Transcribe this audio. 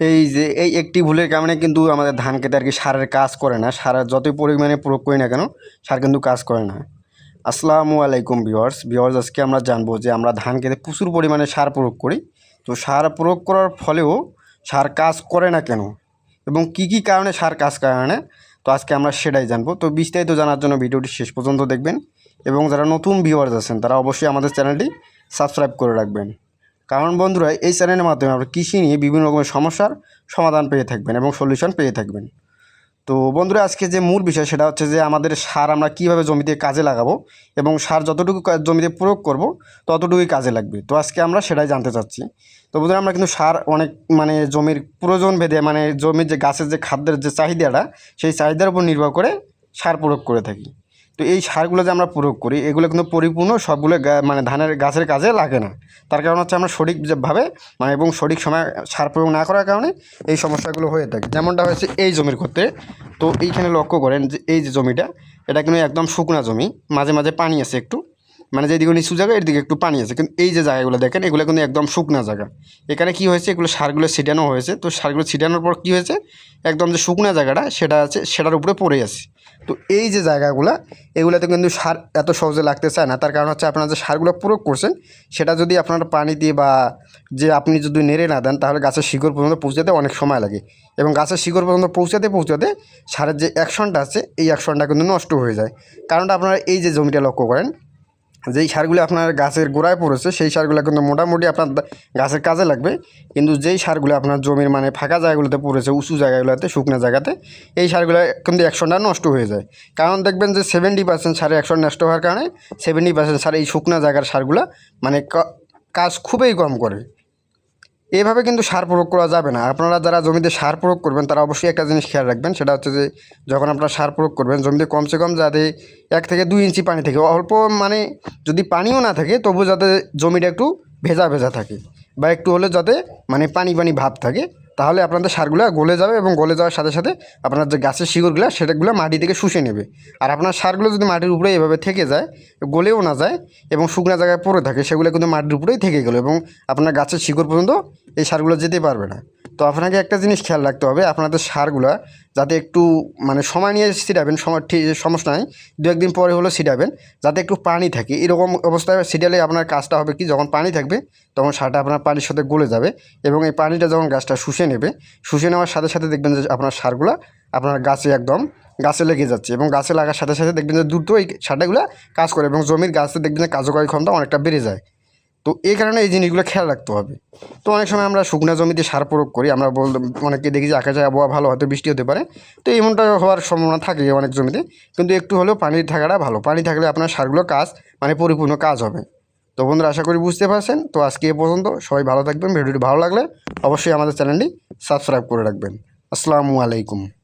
এই যে, এই একটি ভুলের কারণে কিন্তু আমাদের ধান খেতে আর কি সারের কাজ করে না। সার যতই পরিমাণে প্রয়োগ করি না কেন, সার কিন্তু কাজ করে না। আসসালামু আলাইকুম ভিওয়ার্স ভিওয়ার্স আজকে আমরা জানব যে আমরা ধান খেতে প্রচুর পরিমাণে সার প্রয়োগ করি। তো সার প্রয়োগ করার ফলেও সার কাজ করে না কেন? এবং কি কি কারণে সার কাজ করে না? তো আজকে আমরা সেটাই জানব। তো বিস্তারিত জানার জন্য ভিডিওটি শেষ পর্যন্ত দেখবেন। এবং যারা নতুন ভিউয়ার্স আছেন, তারা অবশ্যই আমাদের চ্যানেলটি সাবস্ক্রাইব করে রাখবেন। কারণ বন্ধুরা, এই চ্যানেলের মাধ্যমে আমরা কৃষি নিয়ে বিভিন্ন রকমের সমস্যার সমাধান পেয়ে থাকবেন এবং সলিউশন পেয়ে থাকবেন। তো বন্ধুরা, আজকে যে মূল বিষয় সেটা হচ্ছে যে আমাদের সার আমরা কীভাবে জমিতে কাজে লাগাবো এবং সার যতটুকু জমিতে প্রয়োগ করব ততটুকুই কাজে লাগবে। তো আজকে আমরা সেটাই জানতে চাচ্ছি। তো বন্ধুরা, আমরা কিন্তু সার অনেক মানে জমির প্রয়োজন ভেদে মানে জমির যে গাছের যে খাদ্যের যে চাহিদাটা, সেই চাহিদার উপর নির্ভর করে সার প্রয়োগ করে থাকি। তো এই সারগুলো যে আমরা প্রয়োগ করি, এগুলো কিন্তু পরিপূর্ণ সবগুলো মানে ধানের গাছের কাজে লাগে না। তার কারণ হচ্ছে আমরা সঠিকভাবে মানে এবং সঠিক সময় সার প্রয়োগ না করার কারণে এই সমস্যাগুলো হয়ে থাকে। যেমনটা হয়েছে এই জমির ক্ষেত্রে, তো এইখানে লক্ষ্য করেন যে এই যে জমিটা, এটা কিন্তু একদম শুকনা জমি, মাঝে মাঝে পানি আছে একটু। মানে যেদিকে নিচু জায়গা, এদিকে একটু পানি আছে। কিন্তু এই যে জায়গাগুলো দেখেন, এগুলো কিন্তু একদম শুকনা জায়গা। এখানে কি হয়েছে, এগুলো সারগুলো ছিটানো হয়েছে। তো সারগুলো ছিটানোর পর কি হয়েছে, একদম যে শুকনা জায়গাটা, সেটা আছে, সেটার উপরে পড়ে আছে। তো এই যে জায়গাগুলো, এগুলোতে কিন্তু সার এত সহজে লাগতে চায় না। তার কারণ হচ্ছে আপনারা যে সারগুলো প্রয়োগ করছেন, সেটা যদি আপনারা পানি দিয়ে বা যে আপনি যদি নেড়ে না দেন, তাহলে গাছের শিকড় পর্যন্ত পৌঁছাতে অনেক সময় লাগে। এবং গাছের শিকড় পর্যন্ত পৌঁছাতে পৌঁছাতে সারের যে অ্যাকশনটা আছে, এই অ্যাকশনটা কিন্তু নষ্ট হয়ে যায়। কারণটা আপনারা এই যে জমিটা লক্ষ্য করেন যেই সারগুলো আপনার গাছের গোড়ায় পড়েছে, সেই সারগুলো কিন্তু মোটামুটি আপনার গাছের কাজে লাগবে। কিন্তু যেই সারগুলো আপনার জমির মানে ফাঁকা জায়গাগুলোতে পড়েছে, উঁচু জায়গাগুলোতে, শুকনো জায়গাতে, এই সারগুলো কিন্তু একশনটা নষ্ট হয়ে যায়। কারণ দেখবেন যে সেভেন্টি পার্সেন্ট সারে একশন নষ্ট হওয়ার কারণে সেভেন্টি পার্সেন্ট সার এই শুকনো জায়গার সারগুলো মানে কাজ খুবই কম করে। এভাবে কিন্তু সার প্রয়োগ করা যাবে না। আপনারা যারা জমিতে সার প্রয়োগ করবেন, তারা অবশ্যই একটা জিনিস খেয়াল রাখবেন, সেটা হচ্ছে যে যখন আপনারা সার প্রয়োগ করবেন, জমিতে কমসে কম যাতে এক থেকে দুই ইঞ্চি পানি থাকে। অল্প মানে যদি পানিও না থাকে তবু যাতে জমিটা একটু ভেজা ভেজা থাকে বা একটু হলে যাতে মানে পানি পানি ভাব থাকে। তাহলে আপনাদের সারগুলো গলে যাবে এবং গলে যাওয়ার সাথে সাথে আপনার যে গাছের শিকড়গুলো, সেটাগুলো মাটি থেকে শুষে নেবে। আর আপনার সারগুলো যদি মাটির উপরে এভাবে থেকে যায়, গলেও না যায় এবং শুকনো জায়গায় পড়ে থাকে, সেগুলো কিন্তু মাটির উপরেই থেকে গেলো এবং আপনার গাছের শিকড় পর্যন্ত এই সারগুলো যেতে পারবে না। তো আপনাকে একটা জিনিস খেয়াল রাখতে হবে, আপনাদের সারগুলো যাতে একটু মানে সময় নিয়ে ছিটাবেন, সময় ঠিক, সমস্যা নাই, দু একদিন পরে হলো ছিটাবেন, যাতে একটু পানি থাকে। এরকম অবস্থায় ছিটালে আপনার কাজটা হবে কি, যখন পানি থাকবে, তখন সারটা আপনার পানির সাথে গলে যাবে এবং এই পানিটা যখন গাছটা শুষে নেবে, শুষে নেওয়ার সাথে সাথে দেখবেন যে আপনার সারগুলো আপনার গাছে একদম গাছে লেগে যাচ্ছে এবং গাছে লাগার সাথে সাথে দেখবেন যে দ্রুত এই সারটাগুলো কাজ করে এবং জমির গাছে দেখবেন যে কার্যকরী ক্ষমতা অনেকটা বেড়ে যায়। তো এই কারণে এই জিনিসগুলো খেয়াল রাখতে হবে। তো অনেক সময় আমরা শুকনো জমিতে সার প্রয়োগ করি, আমরা বল অনেকে দেখি যে আকাশে আবহাওয়া ভালো, হয়তো বৃষ্টি হতে পারে। তো এমনটা হওয়ার সম্ভাবনা থাকে অনেক জমিতে। কিন্তু একটু হলেও পানি থাকাটা ভালো। পানি থাকলে আপনার সারগুলো কাজ মানে পরিপূর্ণ কাজ হবে। তো বন্ধুরা, আশা করি বুঝতে পারছেন। তো আজকে এ পর্যন্ত। সবাই ভালো থাকবেন। ভিডিওটি ভালো লাগলে অবশ্যই আমাদের চ্যানেলটি সাবস্ক্রাইব করে রাখবেন। আসসালামু আলাইকুম।